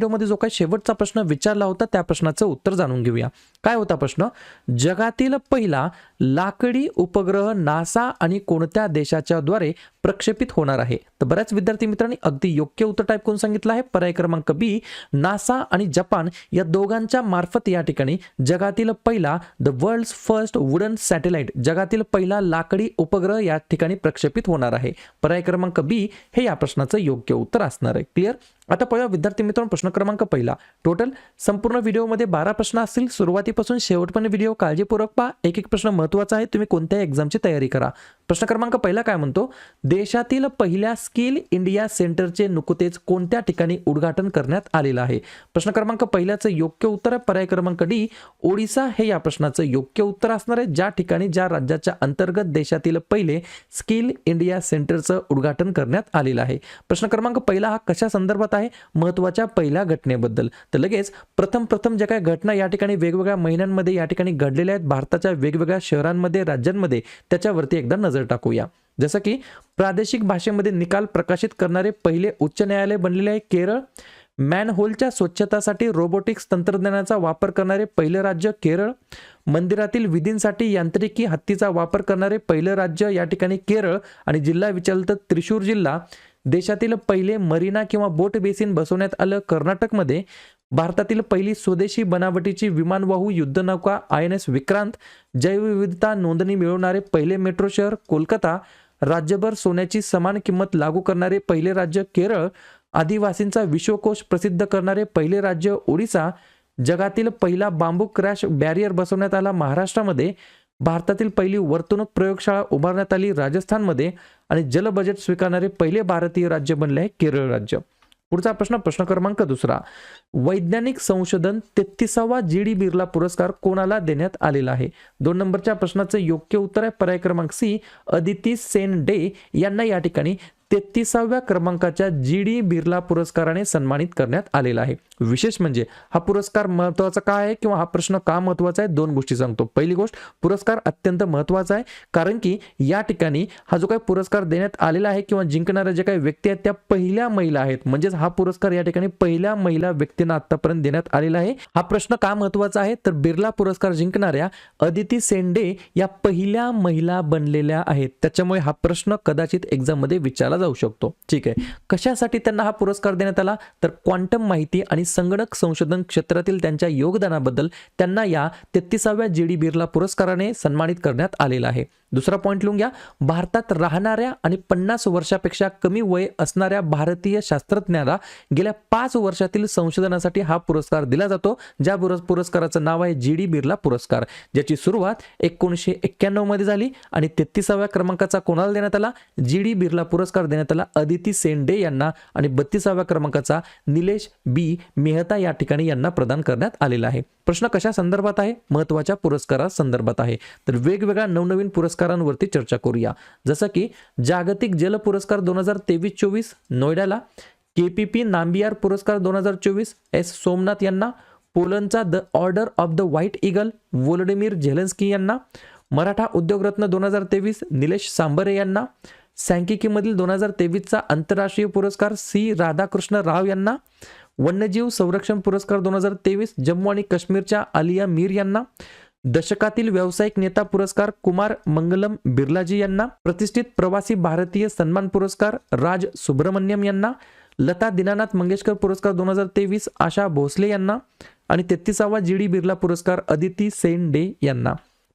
व्हिडिओमध्ये जो काही शेवटचा प्रश्न विचारला होता त्या प्रश्नाचं उत्तर जाणून घेऊया. काय होता प्रश्न? जगातील पहिला लाकडी उपग्रह नासा आणि कोणत्या देशाच्या द्वारे प्रक्षेपित होणार आहे? तर बऱ्याच विद्यार्थी मित्रांनी अगदी योग्य उत्तर टाईप करून सांगितलं आहे. पर्याय क्रमांक बी नासा आणि जपान या दोघांच्या मार्फत या ठिकाणी जगातील पहिला the world first wooden satellite जगातील पहिला लाकडी उपग्रह या ठिकाणी प्रक्षेपित होणार आहे. पर्याय क्रमांक बी हे या प्रश्नाचं योग्य उत्तर असणार आहे. क्लिअर आता पहिला विद्यार्थी मित्रांनो प्रश्न क्रमांक पहिला. टोटल संपूर्ण व्हिडिओमध्ये बारा प्रश्न असतील. सुरुवातीपासून शेवटपर्यंत व्हिडिओ काळजीपूर्वक पहा. एक एक प्रश्न महत्त्वाचा आहे. तुम्ही कोणत्याही एक्झामची तयारी करा. प्रश्न क्रमांक पहिला काय म्हणतो? देशातील पहिल्या स्किल इंडिया सेंटरचे नुकतेच कोणत्या ठिकाणी उद्घाटन करण्यात आलेलं आहे? प्रश्न क्रमांक पहिल्याचं योग्य उत्तर आहे पर्याय क्रमांक डी ओडिसा हे या प्रश्नाचं योग्य उत्तर असणार आहे. ज्या ठिकाणी ज्या राज्याच्या अंतर्गत देशातील पहिले स्किल इंडिया सेंटरचं उद्घाटन करण्यात आलेलं आहे. प्रश्न क्रमांक पहिला हा कशा संदर्भात आहे? महत्त्वाच्या पहिल्या घटनेबद्दल. तर लगेच प्रथम प्रथम ज्या काही घटना या ठिकाणी वेगवेगळ्या महिन्यांमध्ये या ठिकाणी घडलेल्या आहेत भारताच्या वेगवेगळ्या शहरांमध्ये राज्यांमध्ये त्याच्यावरती एकदा नजर टाकूया. जसं की प्रादेशिक भाषेमध्ये निकाल प्रकाशित करणारे पहिले उच्च न्यायालय बनलेले आहे केरळ. मॅनहोलच्या स्वच्छतासाठी रोबोटिक्स तंत्रज्ञानाचा वापर करणारे पहिलं राज्य केरळ. मंदिरातील विधींसाठी यांत्रिकी हत्तीचा वापर करणारे पहिलं राज्य या ठिकाणी केरळ आणि जिल्हा विचारलं तर त्रिशूर जिल्हा. देशातील पहिले मरीना किंवा बोट बेसिन बसवण्यात आलं कर्नाटकमध्ये. भारतातील पहिली स्वदेशी बनावटीची विमानवाहू युद्धनौका आय एन एस विक्रांत जैवविविधता नोंदणी मिळवणारे पहिले मेट्रो शहर कोलकाता राज्यभर सोन्याची समान किंमत लागू करणारे पहिले राज्य केरळ आदिवासींचा विश्वकोश प्रसिद्ध करणारे पहिले राज्य ओडिसा जगातील पहिला बांबू क्रॅश बॅरियर बसवण्यात आला महाराष्ट्रामध्ये भारतातील पहिली वर्तणूक प्रयोगशाळा उभारण्यात आली राजस्थानमध्ये आणि जल बजेट स्वीकारणारे पहिले भारतीय राज्य बनले आहे केरळ राज्य. पुढचा प्रश्न प्रश्न क्रमांक दुसरा. वैज्ञानिक संशोधन तेहतीसावा जी डी बिर्ला पुरस्कार कोणाला देण्यात आलेला आहे? दोन नंबरच्या प्रश्नाचं योग्य उत्तर आहे पर्याय क्रमांक सी अदिती सेन डे यांना या ठिकाणी तेहतीसाव्या क्रमांकाच्या जी डी बिर्ला पुरस्काराने सन्मानित करण्यात आलेला आहे. विशेष म्हणजे हा पुरस्कार महत्त्वाचा का आहे किंवा हा प्रश्न का महत्त्वाचा आहे? दोन गोष्टी सांगतो. पहिली गोष्ट पुरस्कार अत्यंत महत्त्वाचा आहे कारण की या ठिकाणी हा जो काही पुरस्कार देण्यात आलेला आहे किंवा जिंकणाऱ्या जे काही व्यक्ती आहेत त्या पहिल्या महिला आहेत. म्हणजेच हा पुरस्कार या ठिकाणी पहिल्या महिला व्यक्तींना आतापर्यंत देण्यात आलेला आहे. हा प्रश्न का महत्त्वाचा आहे? तर बिर्ला पुरस्कार जिंकणाऱ्या अदिती सेंडे या पहिल्या महिला बनलेल्या आहेत. त्याच्यामुळे हा प्रश्न कदाचित एक्झाममध्ये विचारला जाऊ शकतो. ठीक आहे. कशासाठी त्यांना हा पुरस्कार देण्यात आला? तर क्वांटम माहिती आणि संगणक संशोधन क्षेत्रातील त्यांच्या योगदानाबद्दल त्यांना या तेहतीसाव्या जी डी बिर्ला पुरस्काराने सन्मानित करण्यात आलेला आहे. दुसरा पॉईंट लिहून घ्या. भारतात राहणाऱ्या आणि पन्नास वर्षापेक्षा कमी वय असणाऱ्या भारतीय शास्त्रज्ञाला गेल्या पाच वर्षातील संशोधनासाठी हा पुरस्कार दिला जातो ज्या पुरस्- पुरस्काराचं नाव आहे जी डी बिर्ला पुरस्कार. ज्याची सुरुवात एकोणीसशे एक्क्याण्णवमध्ये झाली आणि तेहतीसाव्या क्रमांकाचा कोणाला देण्यात आला? जी डी बिर्ला पुरस्कार देण्यात आला अदिती सेंडे यांना आणि बत्तीसाव्या क्रमांकाचा निलेश बी. मेहता या ठिकाणी यांना प्रदान करण्यात आलेला आहे. प्रश्न कशा संदर्भात आहे? महत्त्वाच्या पुरस्कारा संदर्भात आहे. तर वेगवेगळ्या नवनवीन पुरस्कार पुरस्कारांवरती चर्चा करूया. जसं की जागतिक जल पुरस्कार दोन हजार तेवीस चोवीस नोएडाला के पी पी नांबियार पुरस्कार दोन हजार चोवीस एस सोमनाथ यांना पोलंडचा the Order of the White Eagle Volodymyr Zelenskyy यांना मराठा उद्योगरत्न दोन हजार तेवीस निलेश सांबरे यांना सँकिकीमधील दोन हजार तेवीसचा आंतरराष्ट्रीय पुरस्कार सी राधाकृष्ण राव यांना वन्यजीव संरक्षण पुरस्कार दोन हजार तेवीस जम्मू आणि काश्मीरच्या आलिया मीर यांना दशकातील व्यावसायिक नेता पुरस्कार कुमार मंगलम बिर्लाजी यांना प्रतिष्ठित प्रवासी भारतीय सन्मान पुरस्कार राज सुब्रमण्यम यांना लता दीनानाथ मंगेशकर पुरस्कार दोन हजार तेवीस आशा भोसले यांना आणि तेहतीसावा जी डी बिर्ला पुरस्कार अदिती सेन डे यांना.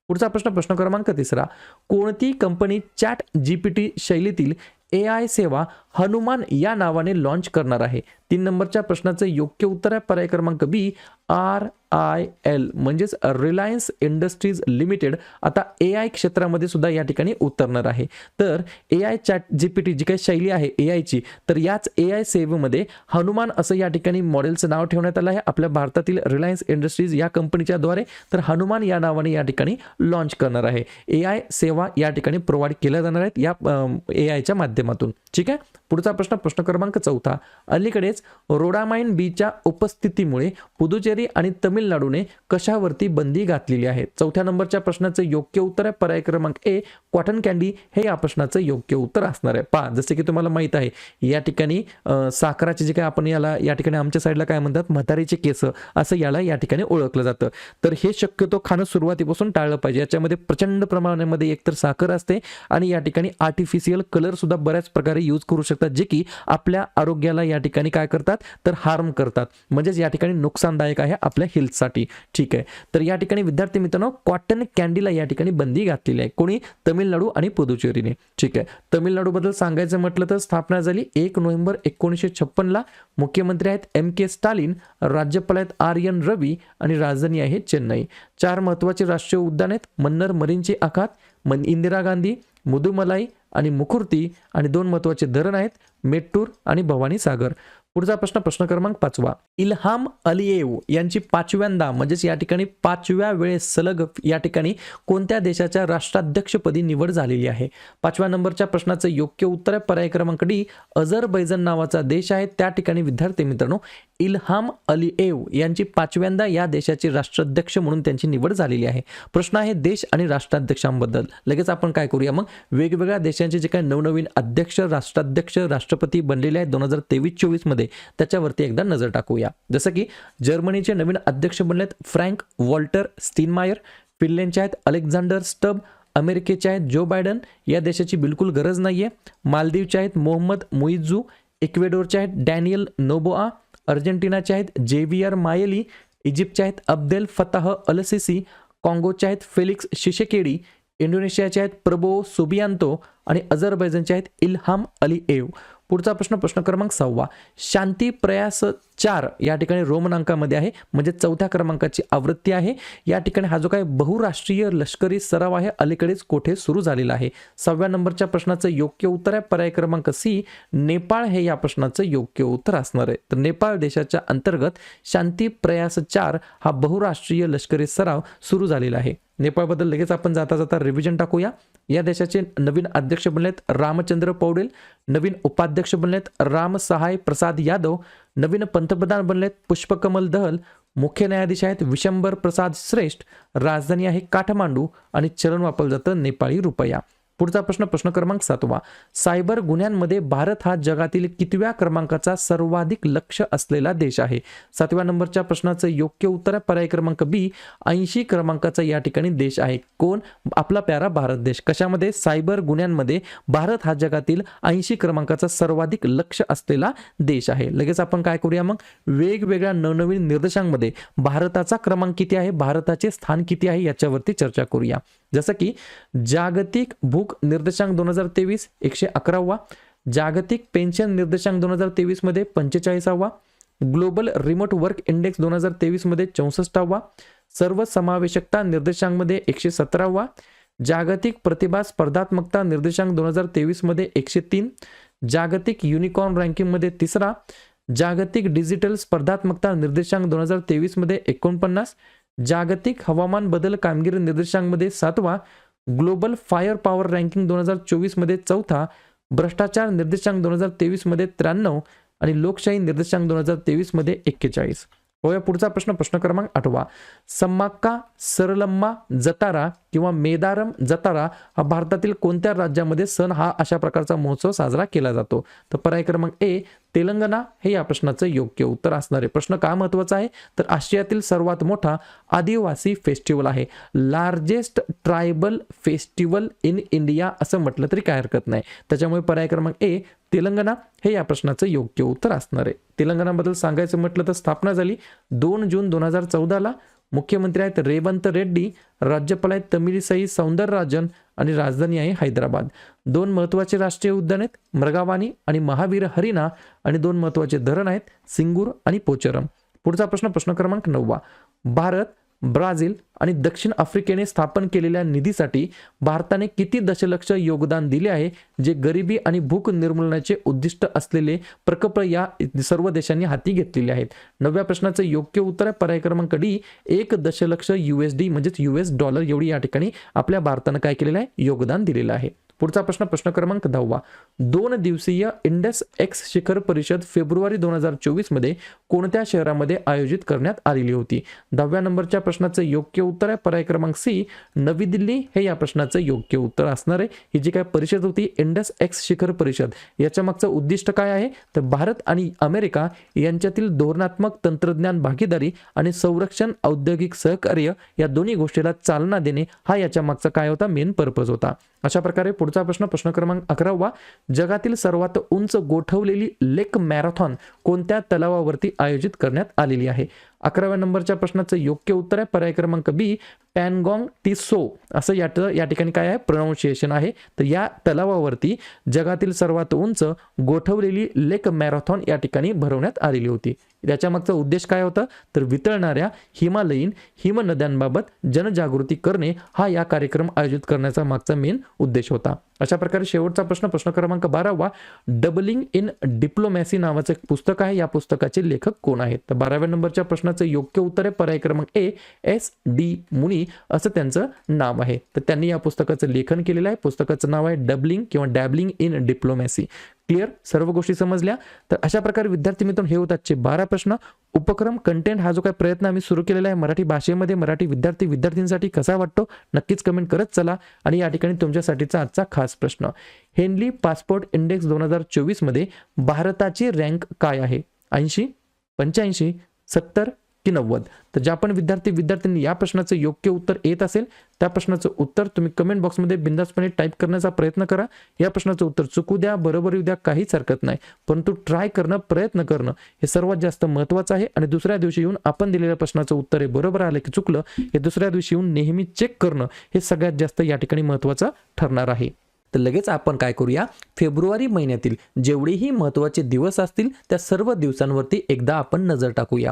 पुढचा प्रश्न प्रश्न क्रमांक तिसरा. कोणती कंपनी चॅट जीपीटी शैलीतील ए आय सेवा हनुमान या नावाने लॉन्च करणार आहे. तीन नंबरच्या प्रश्नाचं योग्य उत्तर आहे पर्याय क्रमांक बी आर आय एल म्हणजेच रिलायन्स इंडस्ट्रीज लिमिटेड आता ए आय क्षेत्रामध्ये सुद्धा या ठिकाणी उतरणार आहे. तर A I chat G P T जी काही शैली आहे ए आयची तर याच ए आय सेवेमध्ये हनुमान असं या ठिकाणी मॉडेलचं नाव ठेवण्यात आलं आहे आपल्या भारतातील रिलायन्स इंडस्ट्रीज या कंपनीच्या द्वारे. तर हनुमान या नावाने या ठिकाणी लॉन्च करणार आहे. ए आय सेवा या ठिकाणी प्रोव्हाइड केल्या जाणार आहेत या ए आयच्या माध्यमातून. ठीक आहे? पुढचा प्रश्न प्रश्न क्रमांक चौथा. अलीकडेच रोडामाइन बीच्या उपस्थितीमुळे पुदुचेरी आणि तमिळनाडूने कशावरती बंदी घातलेली आहे? चौथ्या नंबरच्या प्रश्नाचं योग्य उत्तर आहे. पर्याय क्रमांक ए कॉटन कॅन्डी. हे या प्रश्नाचं योग्य उत्तर असणार आहे. पहा जसे की तुम्हाला माहीत आहे या ठिकाणी साखराचे जे काय आपण याला या ठिकाणी आमच्या साईडला काय म्हणतात? म्हातारीचे केस असं याला या ठिकाणी ओळखलं जातं. तर हे शक्यतो खाणं सुरुवातीपासून टाळलं पाहिजे. याच्यामध्ये प्रचंड प्रमाणामध्ये एकतर साखर असते आणि या ठिकाणी आर्टिफिशियल कलर सुद्धा बऱ्याच प्रकारे यूज करू शकतात जे की आपल्या आरोग्याला या ठिकाणी काय करतात? तर हार्म करतात. म्हणजेच या ठिकाणी नुकसानदायक आहे आपल्या हेल्थसाठी ठीक आहे. तर या ठिकाणी विद्यार्थी मित्रांनो कॉटन कॅन्डीला या ठिकाणी बंदी घातलेली आहे. कोणी? तमिळनाडू आणि पुदुचेरीने ठीक आहे. तमिळनाडूबद्दल सांगायचं म्हटलं तर स्थापना झाली एक नोव्हेंबर एकोणीसशे छप्पनला. मुख्यमंत्री आहेत एम के स्टालिन राज्यपाल आहेत आर एन रवी आणि राजधानी आहे चेन्नई. चार महत्त्वाचे राष्ट्रीय उद्यान आहेत. मन्नर मरीनचे आखात मन इंदिरा गांधी मुदुमलाई आणि मुखुर्ती आणि दोन महत्त्वाचे धरण आहेत मेट्टूर आणि भवानी सागर. पुढचा प्रश्न प्रश्न क्रमांक पाचवा. इल्हाम अलियेव यांची पाचव्यांदा म्हणजेच या ठिकाणी पाचव्या वेळेस सलग या ठिकाणी कोणत्या देशाच्या राष्ट्राध्यक्षपदी निवड झालेली आहे? पाचव्या नंबरच्या प्रश्नाचं योग्य उत्तर आहे. पर्याय क्रमांक डी अझरबैजन नावाचा देश आहे. त्या ठिकाणी विद्यार्थी मित्रांनो इल्हाम अलिएव यांची पाचव्यांदा या देशाचे राष्ट्राध्यक्ष म्हणून त्यांची निवड झालेली आहे. प्रश्न आहे देश आणि राष्ट्राध्यक्षांबद्दल. लगेच आपण काय करूया? मग वेगवेगळ्या देशांचे जे काही नवनवीन अध्यक्ष राष्ट्राध्यक्ष राष्ट्रपती बनलेले आहेत दोन हजार तेवीस चोवीसमध्ये त्याच्यावरती एकदा नजर टाकूया. जसं की जर्मनीचे नवीन अध्यक्ष बनलेत फ्रँक वॉल्टर स्टीनमायर फिनलँडचे आहेत अलेक्झांडर स्टब अमेरिकेचे आहेत जो बायडन. या देशाची बिलकुल गरज नाही आहे मालदीवचे आहेत मोहम्मद मुइझू इक्वेडोरचे आहेत डॅनियल नोबोआ अर्जेंटिनाचे आहेत जेवियर मायली इजिप्तचे आहेत अब्देल फताह अलसिसी काँगोचे आहेत फेलिक्स शिशेकेडी इंडोनेशियाचे आहेत प्रबो सुबियांतो आणि अझरबैजनचे आहेत इल्हाम अली एव. पुढचा प्रश्न प्रश्न क्रमांक सहावा. शांती प्रयास चार या ठिकाणी रोमन अंकामध्ये आहे. म्हणजे चौथ्या क्रमांकाची आवृत्ती आहे. या ठिकाणी हा जो काही बहुराष्ट्रीय लष्करी सराव आहे अलीकडेच कोठे सुरू झालेला आहे? सहाव्या नंबरच्या प्रश्नाचं योग्य उत्तर आहे. पर्याय क्रमांक सी नेपाळ हे या प्रश्नाचं योग्य उत्तर असणार आहे. तर नेपाळ देशाच्या अंतर्गत शांती प्रयास चार हा बहुराष्ट्रीय लष्करी सराव सुरू झालेला आहे. नेपाळबद्दल लगेच आपण जाता जाता रिव्हिजन टाकूया. या देशाचे नवीन अध्यक्ष बनलेत रामचंद्र पौडेल नवीन उपाध्यक्ष बनलेत राम सहाय प्रसाद यादव नवीन पंतप्रधान बनलेत पुष्पकमल दहल मुख्य न्यायाधीश आहेत विशंबर प्रसाद श्रेष्ठ राजधानी आहे काठमांडू आणि चलन वापरलं जातं नेपाळी रुपया. पुढचा प्रश्न प्रश्न क्रमांक सातवा. सायबर गुन्ह्यांमध्ये भारत हा जगातील कितव्या क्रमांकाचा सर्वाधिक लक्ष असलेला देश आहे? सातव्या नंबरच्या प्रश्नाचं योग्य उत्तर आहे. पर्याय क्रमांक बी ऐंशी क्रमांकाचा या ठिकाणी देश आहे. कोण? आपला प्यारा भारत देश. कशामध्ये? सायबर गुन्ह्यांमध्ये भारत हा जगातील ऐंशी क्रमांकाचा सर्वाधिक लक्ष असलेला देश आहे. लगेच आपण काय करूया मग? वेगवेगळ्या नवनवीन निर्देशांमध्ये भारताचा क्रमांक किती आहे? भारताचे स्थान किती आहे? याच्यावरती चर्चा करूया. जसं की जागतिक भू प्रमुख निर्देशांक दोन हजार तेवीस एकशे अकरावा. जागतिक पेन्शन निर्देशांक दोन हजार तेवीसमध्ये पंचेचाळीसावा. ग्लोबल रिमोट वर्क इंडेक्स दोन हजार तेवीसमध्ये चौसष्टावा. सर्व समावेशकता निर्देशांकमध्ये एकशे सतरावा. जागतिक प्रतिभा स्पर्धात्मकता निर्देशांक दोन हजार तेवीसमध्ये एकशे तीन. जागतिक युनिकॉर्न रँकिंगमध्ये तिसरा. जागतिक डिजिटल स्पर्धात्मकता निर्देशांक दोन हजार तेवीसमध्ये एकोणपन्नास. जागतिक हवामान बदल कामगिरी निर्देशांकमध्ये सातवा. ग्लोबल फायर पॉवर रँकिंग दोन हजार चोवीसमध्ये चौथा भ्रष्टाचार निर्देशांक दोन हजार तेवीसमध्ये त्र्याण्णव आणि लोकशाही निर्देशांक दोन हजार तेवीसमध्ये एक्केचाळीस. होया पुढचा प्रश्न प्रश्न क्रमांक आठवा. सम्माक्का सरलम्मा जतारा किंवा मेदारम जतारा हा भारतातील कोणत्या राज्यामध्ये सण हा अशा प्रकारचा महोत्सव साजरा केला जातो? तर पर्याय क्रमांक ए तेलंगणा. हे या प्रश्नाचं योग्य उत्तर असणार आहे. प्रश्न का महत्त्वाचा आहे? तर आशियातील सर्वात मोठा आदिवासी फेस्टिवल आहे. Largest tribal festival in India असं म्हटलं तरी काय हरकत नाही. त्याच्यामुळे पर्याय क्रमांक ए तेलंगणा हे या प्रश्नाचं योग्य उत्तर असणार आहे. तेलंगणाबद्दल सांगायचं म्हटलं तर स्थापना झाली दोन जून दोन हजार चौदाला. मुख्यमंत्री आहेत रेवंत रेड्डी राज्यपाल आहेत तमिलिसाई सौंदरराजन आणि राजधानी आहे हैदराबाद. दोन महत्त्वाचे राष्ट्रीय उद्यान आहेत मृगावानी आणि महावीर हरिणा आणि दोन महत्त्वाचे धरण आहेत सिंगूर आणि पोचरम. पुढचा प्रश्न प्रश्न क्रमांक नववा. भारत ब्राझील आणि दक्षिण आफ्रिकेने स्थापन केलेल्या निधीसाठी भारताने किती दशलक्ष योगदान दिले आहे जे गरिबी आणि भूक निर्मूलनाचे उद्दिष्ट असलेले प्रकल्प या सर्व देशांनी हाती घेतलेले आहेत? नवव्या प्रश्नाचं योग्य उत्तर आहे पर्याय क्रमांक डी एक दशलक्ष युएसडी म्हणजेच युएस डॉलर एवढी या ठिकाणी आपल्या भारतानं काय केलेलं आहे? योगदान दिलेलं आहे. पुढचा प्रश्न प्रश्न क्रमांक दहावा. दोन दिवसीय इंडस एक्स शिखर परिषद फेब्रुवारी दोन हजार चोवीसमध्ये कोणत्या शहरामध्ये आयोजित करण्यात आलेली होती? दहाव्या नंबरच्या प्रश्नाचं योग्य उत्तर आहे. पर्याय क्रमांक सी नवी दिल्ली. हे या प्रश्नाचं योग्य उत्तर असणार आहे. ही जी काय परिषद होती इंडस एक्स शिखर परिषद याच्या मागचं उद्दिष्ट काय आहे? तर भारत आणि अमेरिका यांच्यातील धोरणात्मक तंत्रज्ञान भागीदारी आणि संरक्षण औद्योगिक सहकार्य या दोन्ही गोष्टीला चालना देणे हा याच्या मागचा काय होता? मेन पर्पज होता. अशा प्रकारे पुढचा प्रश्न प्रश्न क्रमांक अकरावा. जगातील सर्वात उंच गोठवलेली लेक मॅरेथॉन कोणत्या तलावावरती आयोजित करण्यात आलेली आहे? अकराव्या नंबरच्या प्रश्नाचं योग्य उत्तर आहे. पर्याय क्रमांक बी पॅनगॉंग टिसो असं या या ठिकाणी काय आहे? प्रोनाऊन्शिएशन आहे. तर या तलावावरती जगातील सर्वात उंच गोठवलेली लेक मॅरेथॉन या ठिकाणी भरवण्यात आलेली होती. याच्या मागचा उद्देश काय होता? तर वितळणाऱ्या हिमालयीन हिमनद्यांबाबत जनजागृती करणे हा या कार्यक्रम आयोजित करण्याचा मागचा मेन उद्देश होता. अशा प्रकारे शेवटचा प्रश्न प्रश्न क्रमांक बारावा डबलिंग इन डिप्लोमॅसी नावाचं एक पुस्तक आहे. या पुस्तकाचे लेखक कोण आहेत? तर बाराव्या नंबरच्या प्रश्नाचं योग्य उत्तर आहे. पर्याय क्रमांक ए एस डी मुनी असं त्यांचं नाव आहे. तर त्यांनी या पुस्तकाचं लेखन केलेलं आहे. पुस्तकाचं नाव आहे डबलिंग किंवा डॅबलिंग इन डिप्लोमॅसी. क्लिअर? सर्व गोष्टी समजल्या? तर अशा प्रकारे विद्यार्थी मित्रांनो हे होतात बारा प्रश्न. उपक्रम कंटेंट हा जो काही प्रयत्न आम्ही सुरू केलेला आहे मराठी भाषेमध्ये मराठी विद्यार्थी विद्यार्थ्यांसाठी कसा वाटतो? नक्कीच कमेंट करत चला. आणि या ठिकाणी तुमच्यासाठीचा आजचा खास प्रश्न. हेनली पासपोर्ट इंडेक्स दोन हजार चोवीसमध्ये भारताची रँक काय आहे? ऐंशी? पंच्याऐंशी? सत्तर? की नव्वद. तर ज्या पण विद्यार्थी विद्यार्थ्यांनी या प्रश्नाचं योग्य उत्तर येत असेल त्या प्रश्नाचं उत्तर तुम्ही कमेंट बॉक्समध्ये बिंदासपणे टाईप करण्याचा प्रयत्न करा. या प्रश्नाचं उत्तर चुकू द्या बरोबर येऊ द्या काहीच हरकत नाही. परंतु ट्राय करणं प्रयत्न करणं हे सर्वात जास्त महत्त्वाचं आहे. आणि दुसऱ्या दिवशी येऊन आपण दिलेल्या प्रश्नाचं उत्तर हे बरोबर आलं की चुकलं हे दुसऱ्या दिवशी येऊन नेहमी चेक करणं हे सगळ्यात जास्त या ठिकाणी महत्त्वाचं ठरणार आहे. तर लगेच आपण काय करूया? फेब्रुवारी महिन्यातील जेवढेही महत्त्वाचे दिवस असतील त्या सर्व दिवसांवरती एकदा आपण नजर टाकूया.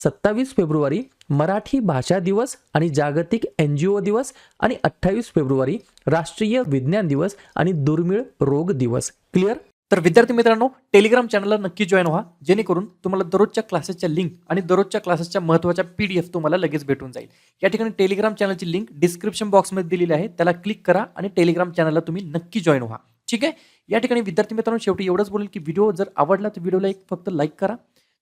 सत्तावीस फेब्रुवारी मराठी भाषा दिवस आणि जागतिक एन जी ओ दिवस आणि अठ्ठावीस फेब्रुवारी राष्ट्रीय विज्ञान दिवस आणि दुर्मिळ रोग दिवस. क्लिअर तर विद्यार्थी मित्रांनो टेलिग्राम चॅनलला नक्की जॉईन व्हा. जेणेकरून तुम्हाला दररोजच्या क्लासेसच्या लिंक आणि दररोजच्या क्लासेसच्या महत्त्वाच्या पी डी एफ तुम्हाला लगेच भेटून जाईल. या ठिकाणी टेलिग्राम चॅनलची लिंक डिस्क्रिप्शन बॉक्समध्ये दिलेली आहे. त्याला क्लिक करा आणि टेलिग्राम चॅनलला तुम्ही नक्की जॉईन व्हा. ठीक आहे? या ठिकाणी विद्यार्थी मित्रांनो शेवटी एवढंच बोलेल की व्हिडिओ जर आवडला तर व्हिडिओला एक फक्त लाईक करा.